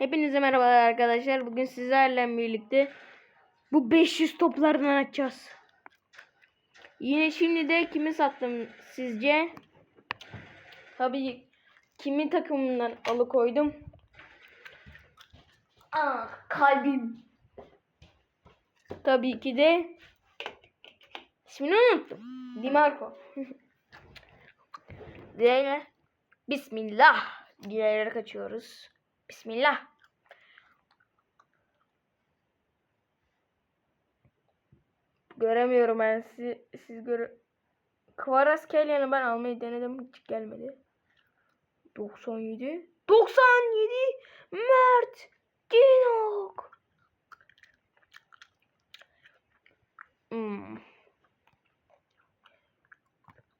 Hepinize merhabalar arkadaşlar. Bugün sizlerle birlikte bu 500 toplardan açacağız. Yine şimdi de kimi sattım sizce? Tabii kimin takımından alıkoydum? Aa, kalbim. Tabii ki de ismini unuttum. Dimarco. Diğerine Bismillah diyerek açıyoruz. Bismillah. Göremiyorum ben siz, siz göre Kvaratskhelia ben almayı denedim hiç gelmedi. 97 97 Mert Dinok hmm.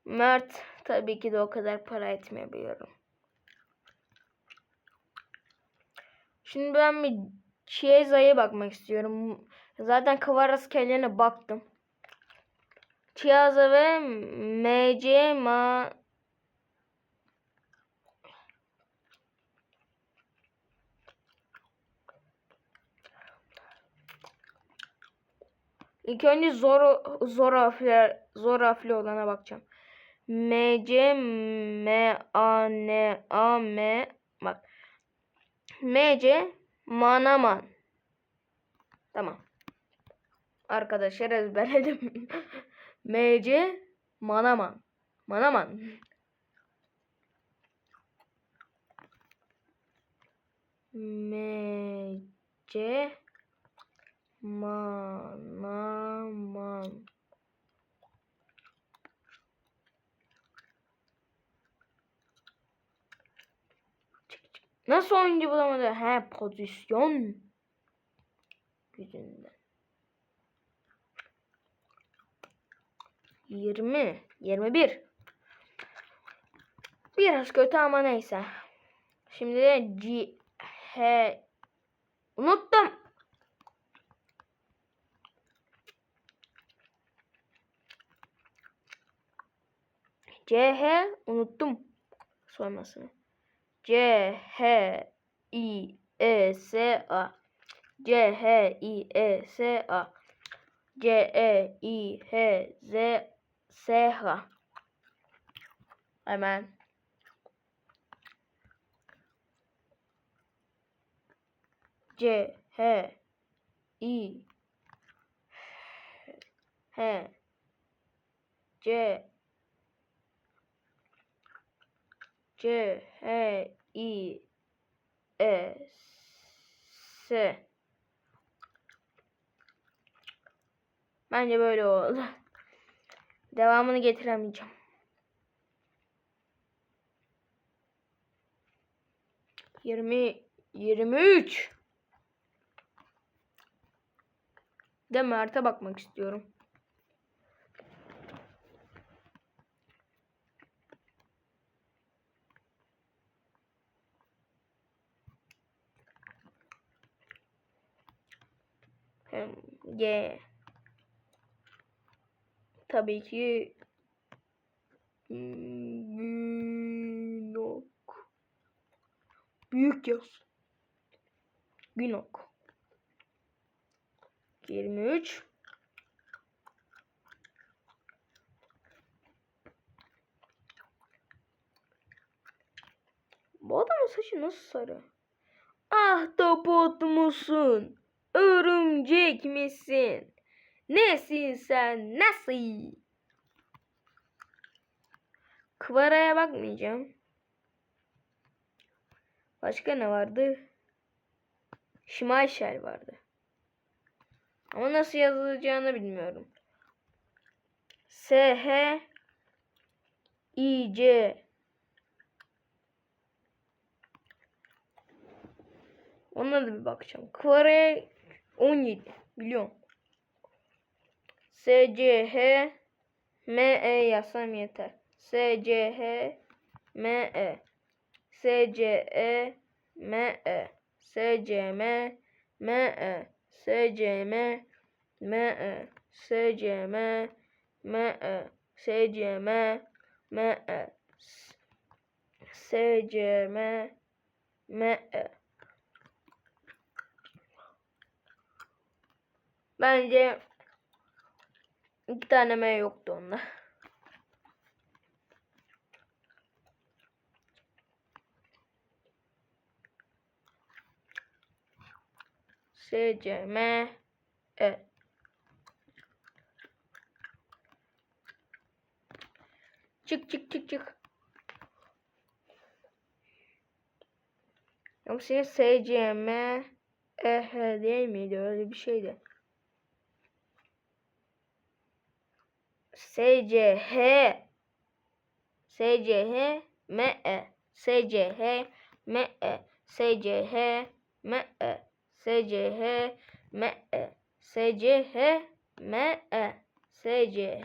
Mert tabii ki de o kadar para etmeyebiliyorum. Şimdi ben bir Chiesa'ya bakmak istiyorum. Zaten Kvaratskhelia baktım. Chiesa ve MC Ma İlk önce zor zor harfler zor harfli olana bakacağım. M C M A N A M bak. M C Manaman. Tamam. Arkadaşlar ezberledim. M C Manaman. Manaman. M C Manaman. Nasıl oyuncu bulamadı? He pozisyon yüzünden. 20, 21. Biraz kötü ama neyse. Şimdi de G H unuttum. C H unuttum sormasını. C H I E S A. C H I E S A. C E I H Z S H Hemen C H I E S Bence böyle oldu. Devamını getiremeyeceğim. Yirmi, yirmi üç. De Mert'e bakmak istiyorum. G tabii ki Günok. Büyük yaz. Günok. 23 Bu adamın saçı nasıl sarı? Ah tabut musun? Örümcek misin? Nesin sen? Nasıl? Kıvaraya bakmayacağım. Başka ne vardı? Şimayşel vardı. Ama nasıl yazılacağını bilmiyorum. S H I C Ona da bir bakacağım. Kıvaraya 17 biliyorum. S C H M E yazsam yeter. S C H M E S C E M E S C M M E S C M M E S C M M E S C M M E S C M M E Bence iki tane M yoktu onda. S, C, M, E. Çık çık çık çık. Ama senin S, C, M, E, H değil miydi? Öyle bir şeydi. S, C, H S, C, H, M, E S, C, H, M, E S, C, H, M, E S, C, H, M, E S, C, H, M, E S, C, H,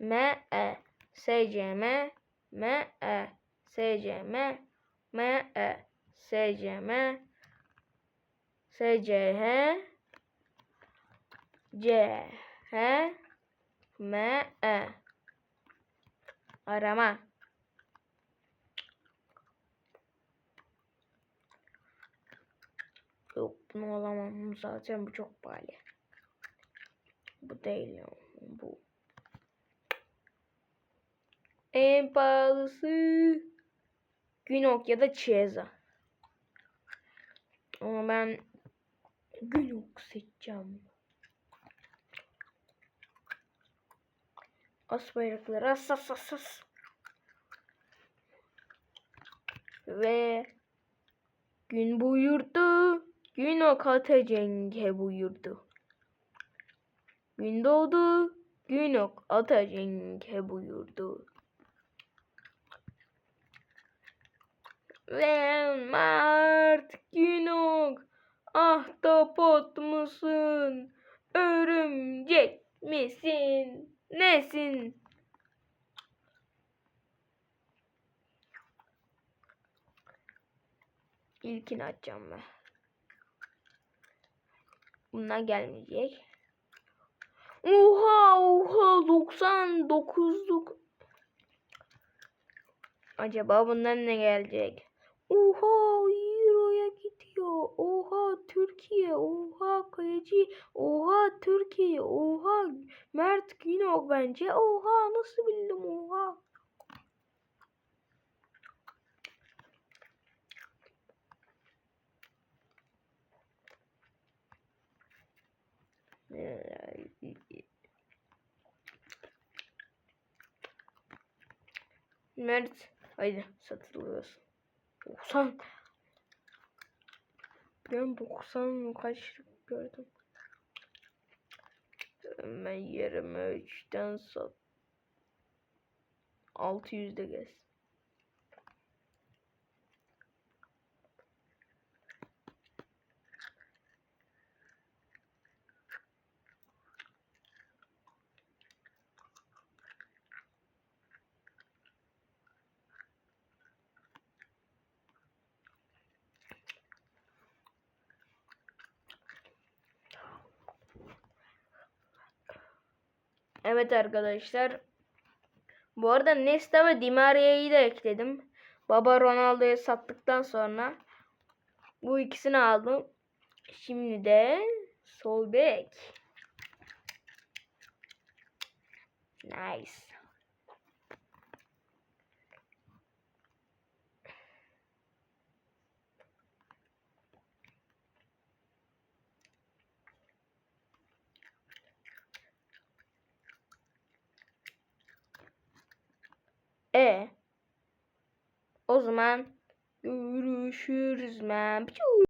M, E S, C, M, M, E S, C, M, M, E S, C, M, E Arama. Yok bunu alamam zaten bu çok pahalı. Bu değil. Bu. En pahalısı Günok ya da Chiesa. Ama ben Günok seçeceğim. As bayrakları as as as as. Ve gün buyurdu. Gün o kata cenge buyurdu. Gün doğdu. Gün ok ata cenge buyurdu. Ve Mart Günok ahtapot musun? Örümcek misin? Nesin? İlkini açacağım ben. Bunlar gelmeyecek. Oha oha 99'luk. Acaba bundan ne gelecek? Oha Euro'ya gidiyor. Oha Türkiye. Oha Kaleci. Oha Türkiye. Oha Mert Günok bence. Oha nasıl bildim oha. Mert haydi satılıyorsun. 90 Ben 90 kaç gördüm. Ben 23'ten sat 600'de gez. Evet arkadaşlar. Bu arada Nesta ve Di Maria'yı da ekledim. Baba Ronaldo'yu sattıktan sonra bu ikisini aldım. Şimdi de sol bek. Nice. E. Zaman görüşürüz men.